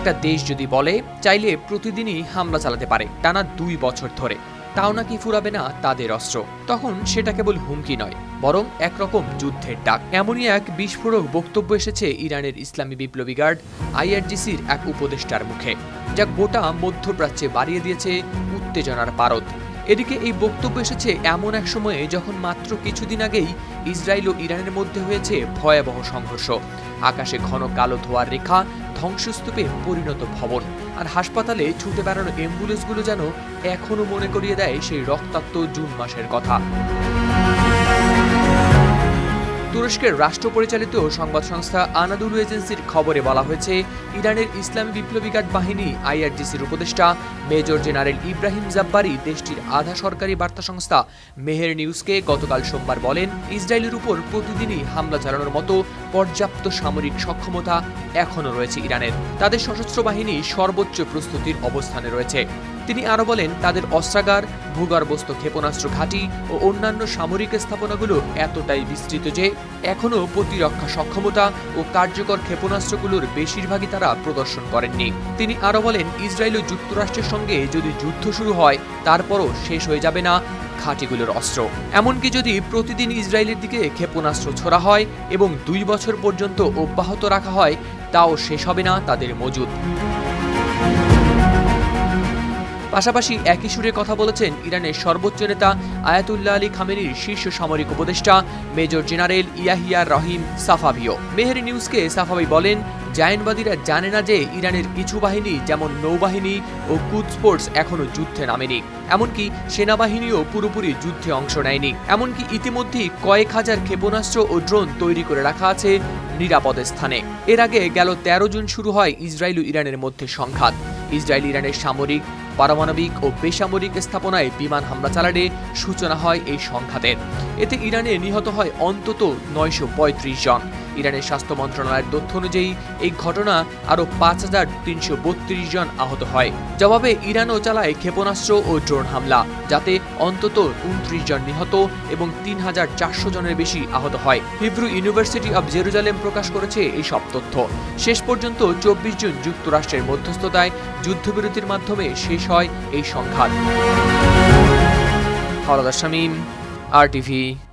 একটা দেশ যদি বলে, চাইলে প্রতিদিনই হামলা চালাতে পারে, টানা দুই বছর ধরে। তাও নাকি ফুরাবে না তাদের অস্ত্র। তখন সেটা কেবল হুমকি নয়, বরং একরকম যুদ্ধের ডাক। এমনই এক বিস্ফোরক বক্তব্য এসেছে ইরানের ইসলামী বিপ্লবী গার্ড আইআরজিসির এক উপদেষ্টার মুখে, যা গোটা মধ্যপ্রাচ্যে বাড়িয়ে দিয়েছে উত্তেজনার পারদ। এদিকে এই বক্তব্য এসেছে এমন এক সময়ে যখন মাত্র কিছুদিন আগেই ইসরায়েল ও ইরানের মধ্যে হয়েছে ভয়াবহ সংঘর্ষ। আকাশে ঘন কালো ধোয়ার রেখা ধ্বংসস্তূপে পরিণত ভবন। আর হাসপাতালে ছুটে বেড়ানো অ্যাম্বুলেন্সগুলো যেন এখনও মনে করিয়ে দেয় সেই রক্তাক্ত জুন মাসের কথা। তুরস্কের রাষ্ট্র পরিচালিত সংবাদ সংস্থা আনাদুলু এজেন্সির খবরে বলা হয়েছে, ইরানের ইসলামী বিপ্লবী গার্ড বাহিনী, আইআরজিসির উপদেষ্টা, মেজর জেনারেল ইব্রাহিম জাব্বারি দেশটির আধা সরকারি বার্তা সংস্থা মেহের নিউজকে গতকাল সোমবার বলেন, ইসরায়েলের উপর প্রতিদিনই হামলা চালানোর মতো পর্যাপ্ত সামরিক সক্ষমতা এখনও রয়েছে ইরানের। তাদের সশস্ত্র বাহিনী সর্বোচ্চ প্রস্তুতির অবস্থানে রয়েছে। তিনি আরও বলেন, তাদের অস্ত্রাগার, ভূগর্ভস্থ ক্ষেপণাস্ত্র ঘাঁটি ও অন্যান্য সামরিক স্থাপনাগুলো এতটাই বিস্তৃত যে এখনও প্রতিরক্ষা সক্ষমতা ও কার্যকর ক্ষেপণাস্ত্রগুলোর বেশিরভাগই তারা প্রদর্শন করেননি। তিনি আরও বলেন, ইসরায়েল ও যুক্তরাষ্ট্রের সঙ্গে যদি যুদ্ধ শুরু হয়, তারপরও শেষ হয়ে যাবে না। ঘাঁটিগুলোর অস্ত্র। এমনকি যদি প্রতিদিন ইসরায়েলের দিকে ক্ষেপণাস্ত্র ছোড়া হয় এবং দুই বছর পর্যন্ত অব্যাহত রাখা হয়, তাও শেষ হবে না তাদের মজুদ। পাশাপাশি একই সুরে কথা বলেছেন ইরানের সর্বোচ্চ নেতা আয়াতুল্লাহ আলী খামেনির শীর্ষ সামরিক উপদেষ্টা মেজর জেনারেল ইয়াহিয়া রহিম সাফাভিও। মেহের নিউজকে সাফাবি বলেন জায়নবাদীরা জানে না যে ইরানের কিছু বাহিনী, যেমন নৌবাহিনী ও কুদস ফোর্স এখনও যুদ্ধে নামেনি। এমনকি সেনাবাহিনীও পুরোপুরি যুদ্ধে অংশ নেয়নি। এমনকি ইতিমধ্যেই কয়েক হাজার ক্ষেপণাস্ত্র ও ড্রোন তৈরি করে রাখা আছে নিরাপদ স্থানে। এর আগে গেল তেরো জুন শুরু হয় ইসরায়েল ও ইরানের মধ্যে সংঘাত। ইসরায়েল ইরানের সামরিক, পারমাণবিক ও বেসামরিক স্থাপনায় বিমান হামলা চালালে সূচনা হয় এই সংঘাতের। এতে ইরানে নিহত হয় অন্তত নয়শো পঁয়ত্রিশ জন। ইরানের স্বাস্থ্য মন্ত্রণালয়ের তথ্য অনুযায়ী, এই ঘটনা আরও পাঁচ হাজার তিনশো বত্রিশ জন আহত হয়। জবাবে ইরানও চালায় ক্ষেপণাস্ত্র ও ড্রোন হামলা, যাতে অন্তত উনত্রিশ জন নিহত এবং তিন হাজার চারশো জনের বেশি আহত হয়। হিব্রু ইউনিভার্সিটি অব জেরুজালেম প্রকাশ করেছে এই সব তথ্য। শেষ পর্যন্ত চব্বিশ জুন যুক্তরাষ্ট্রের মধ্যস্থতায় যুদ্ধবিরতির মাধ্যমে শেষ হয় এই সংঘাত। হাওলাদার আর টিভি